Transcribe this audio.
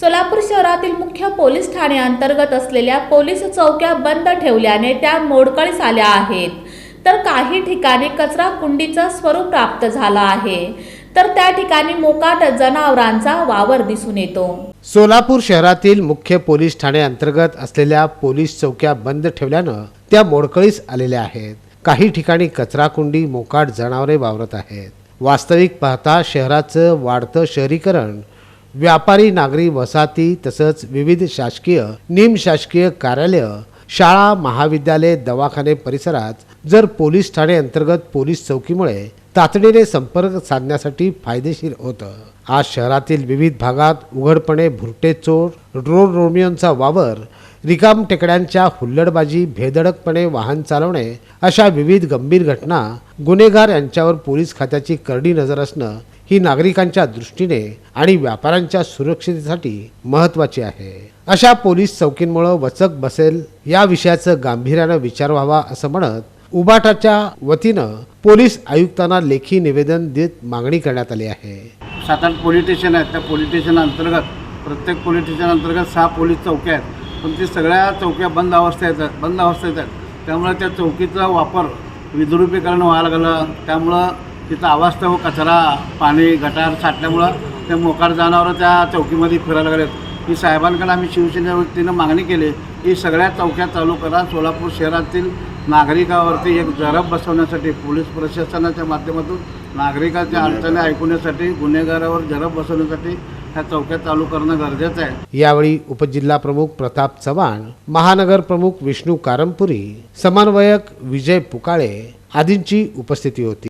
सोलापूर शहरातील मुख्य पोलीस ठाणे अंतर्गत असलेल्या पोलीस चौक्या बंद ठेवल्याने त्या मोडकळीस आल्या आहेत. तर काही ठिकाणी कचरा कुंडीचं स्वरूप प्राप्त झालं आहे. तर त्या ठिकाणी मोकाट जनावरांचा वावर दिसून येतो. सोलापूर शहरातील मुख्य पोलीस ठाणे अंतर्गत असलेल्या पोलीस चौक्या बंद ठेवल्यानं त्या मोडकळीस आलेल्या आहेत. काही ठिकाणी कचराकुंडी मोकाट जनावरे वावरत आहेत. वास्तविक पाहता शहराचं वाढतं शहरीकरण व्यापारी नागरी वसाहती तसंच विविध शासकीय निमशासकीय कार्यालय शाळा महाविद्यालय दवाखाने परिसरात जर पोलीस ठाणे अंतर्गत पोलीस चौकीमुळे तातडीने संपर्क साधण्यासाठी फायदेशीर होतं. आज शहरातील विविध भागात उघडपणे भुरटे चोर रोड रोमियोंचा वावर रिकाम टेकड्यांच्या हुल्लडबाजी भेदडकपणे वाहन चालवणे अशा विविध गंभीर घटना गुन्हेगार यांच्यावर पोलीस खात्याची करडी नजर असणं ही नागरिकांच्या दृष्टीने आणि व्यापाऱ्यांच्या सुरक्षितेसाठी महत्वाची आहे. अशा पोलीस चौकींमुळे वचक बसेल या विषयाचं गांभीर्यानं विचार व्हावा असं म्हणत उबाटाच्या वतीनं पोलीस आयुक्तांना लेखी निवेदन देत मागणी करण्यात आली आहे. सात आठ पोलीस स्टेशन आहेत त्या पोलीस स्टेशन अंतर्गत प्रत्येक पोलीस स्टेशन अंतर्गत सहा पोलीस चौक्या आहेत. पण ती सगळ्या चौक्या बंद अवस्था येतात बंद अवस्था येतात त्यामुळे त्या चौकीचा वापर विद्रुपीकरण व्हायला लागलं. त्यामुळं तिथं अवास्तव कचरा पाणी गटार साठल्यामुळं ते मोकार जनावरं त्या चौकीमध्ये फिरायला लागलेत. ही साहेबांकडे आम्ही शिवसेनेच्या वतीनं मागणी केली की सगळ्या चौक्या चालू करा. सोलापूर शहरातील नागरिकावरती एक जरब बसवण्यासाठी पोलीस प्रशासनाच्या माध्यमातून नागरिकांच्या अडचणी ऐकवण्यासाठी गुन्हेगारावर जरब बसवण्यासाठी ह्या चौक्या चालू करणं गरजेचं आहे. यावेळी उपजिल्हा प्रमुख प्रताप चव्हाण महानगर प्रमुख विष्णू कारमपुरी समन्वयक विजय पुकाळे आदींची उपस्थिती होती.